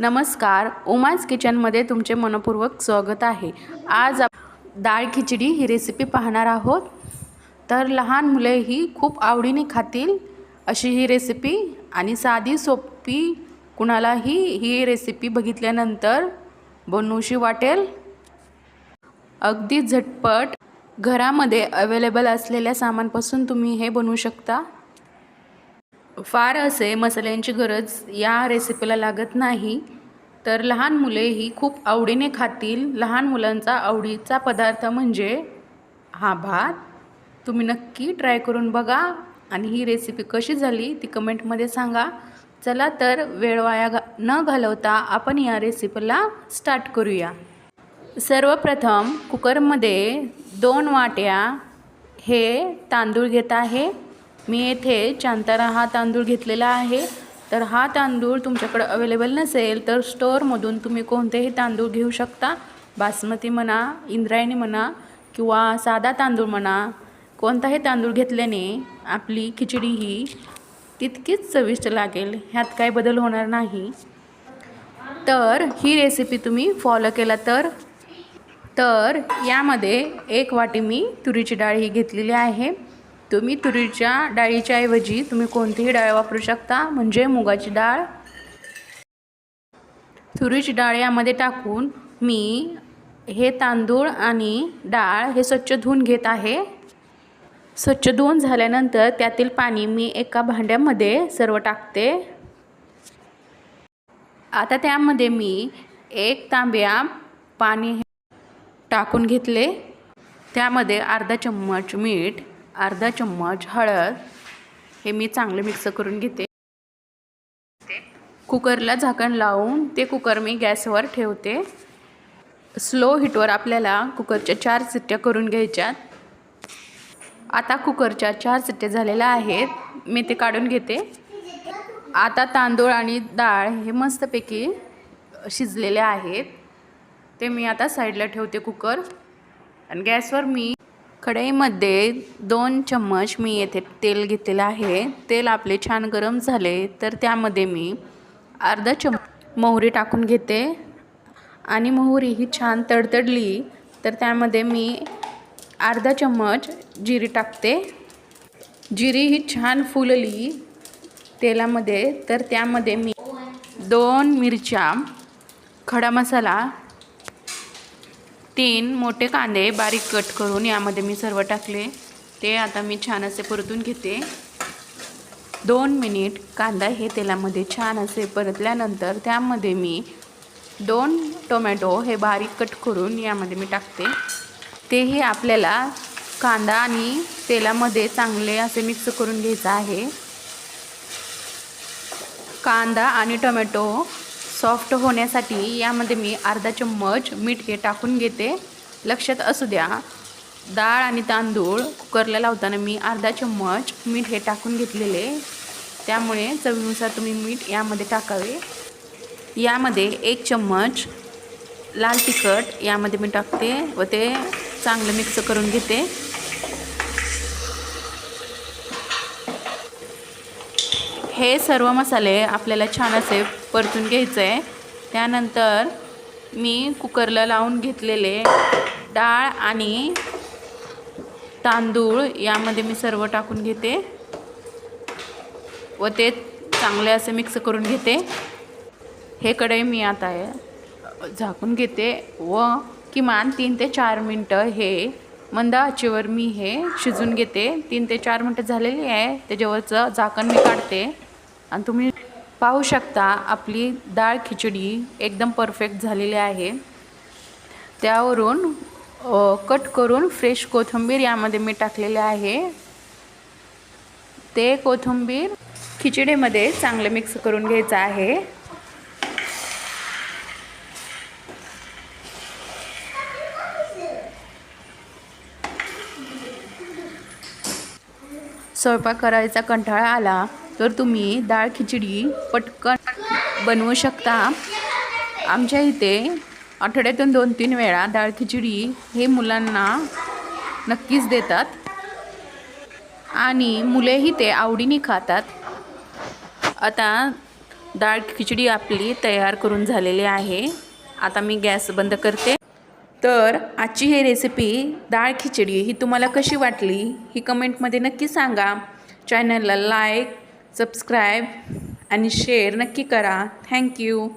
नमस्कार. उमाज किचनमध्ये तुमचे मनपूर्वक स्वागत आहे. आज डाळ खिचडी ही रेसिपी पाहणार आहोत. तर लहान मुले ही खूप आवडीने खातील अशी ही रेसिपी आणि साधी सोपी कुणालाही ही रेसिपी बघितल्यानंतर बनवूशी वाटेल. अगदी झटपट घरामध्ये अवेलेबल असलेल्या सामानपासून तुम्ही हे बनवू शकता. फार असे मसाल्यांची गरज या रेसिपीला लागत नाही. तर लहान मुलेही खूप आवडीने खातील. लहान मुलांचा आवडीचा पदार्थ म्हणजे हा भात. तुम्ही नक्की ट्राय करून बघा. आणि ही रेसिपी कशी झाली ती कमेंटमध्ये सांगा. चला तर वेळ वाया घा न घालवता आपण या रेसिपीला स्टार्ट करूया. सर्वप्रथम कुकरमध्ये दोन वाट्या हे तांदूळ घेत आहे. मी येथे चांतारा हा तांदूळ घेतलेला आहे. तर हा तांदूळ तुमच्याकडे अवेलेबल नसेल तर स्टोअरमधून तुम्ही कोणतेही तांदूळ घेऊ शकता. बासमती म्हणा इंद्रायणी म्हणा किंवा साधा तांदूळ म्हणा कोणताही तांदूळ घेतल्याने आपली खिचडी ही तितकीच चविष्ट लागेल. ह्यात काही बदल होणार नाही. तर ही रेसिपी तुम्ही फॉलो केला तर? तर यामध्ये एक वाटी मी तुरीची डाळ ही घेतलेली आहे. तुम्ही तुरीच्या डाळीच्या ऐवजी तुम्ही कोणतीही डाळ वापरू शकता. म्हणजे मुगाची डाळ. तुरीची डाळ यामध्ये टाकून मी हे तांदूळ आणि डाळ हे स्वच्छ धुवून घेत आहे. स्वच्छ धुवून झाल्यानंतर त्यातील पाणी मी एका भांड्यामध्ये सर्व टाकते. आता त्यामध्ये मी एक तांब्या पाणी टाकून घेतले. त्यामध्ये अर्धा चम्मच मीठ अर्धा चम्मच हळद हे मी चांगले मिक्स करून घेते. कुकरला झाकण लावून ते कुकर मी गॅसवर ठेवते. स्लो हिटवर आपल्याला कुकरच्या चार सिट्ट्या करून घ्यायच्यात. आता कुकरच्या चार सिट्ट्या झालेल्या आहेत. मी ते काढून घेते. आता तांदूळ आणि डाळ हे मस्तपैकी शिजलेले आहेत. ते मी आता साईडला ठेवते कुकर. आणि गॅसवर मी कढईमध्ये दोन चम्मच मी येथे तेल घेतलेलं आहे. तेल आपले छान गरम झाले तर त्यामध्ये मी अर्धा चम मोहरी टाकून घेते. आणि मोहरी ही छान तडतडली तर त्यामध्ये मी अर्धा चम्मच जिरी टाकते. जिरी ही छान फुलली तेलामध्ये तर त्यामध्ये मी दोन मिरच्या खडा मसाला तीन मोठे कांदे बारीक कट करून यामध्ये मी सर्व टाकले. ते आता मी छान असे परतून घेते. दोन मिनिट कांदा हे तेलामध्ये छान असे परतल्यानंतर त्यामध्ये मी दोन टोमॅटो हे बारीक कट करून यामध्ये मी टाकते. तेही आपल्याला कांदा आणि तेलामध्ये चांगले असे मिक्स करून घ्यायचं आहे. कांदा आणि टोमॅटो सॉफ्ट होण्यासाठी यामध्ये मी अर्धा चम्मच मीठ हे टाकून घेते. लक्षात असू द्या डाळ आणि तांदूळ कुकरला लावताना मी अर्धा चम्मच मीठ हे टाकून घेतलेले. त्यामुळे चवीनुसार तुम्ही मीठ यामध्ये टाकावे. यामध्ये एक चम्मच लाल तिखट यामध्ये मी टाकते व ते चांगलं मिक्स करून घेते. हे सर्व मसाले आपल्याला छान असे परतून घ्यायचं आहे. त्यानंतर मी कुकरला लावून घेतलेले डाळ आणि तांदूळ यामध्ये मी सर्व टाकून घेते. व ते चांगले असे मिक्स करून घेते. हे कढई मी आता झाकून घेते व किमान तीन ते चार मिनटं हे मंद आचेवर मी हे शिजून घेते. तीन ते चार मिनटं झालेली आहे. त्याच्यावरचं झाकण मी काढते. आणि तुम्ही पाहू शकता आपली डाळ खिचडी एकदम परफेक्ट झालेली आहे. त्यावरून कट करून फ्रेश कोथिंबीर यामध्ये मी टाकलेले आहे. ते कोथिंबीर खिचडीमध्ये चांगलं मिक्स करून घ्यायचं आहे. स्वयंपाक करायचा कंटाळा आला. तर तुम्ही डाळ खिचडी पटकन बनवू शकता. आमच्या इथे आठवड्यातून दोन तीन वेळा डाळ खिचडी हे मुलांना नक्कीच देतात. आणि मुलेही ते आवडीने खातात. आता डाळ खिचडी आपली तयार करून झालेली आहे. आता मी गॅस बंद करते. तर आजची ही रेसिपी डाळ खिचडी ही तुम्हाला कशी वाटली ही कमेंटमध्ये नक्की सांगा. चॅनलला लाईक सबस्क्राईब आणि शेअर नक्की करा. थँक्यू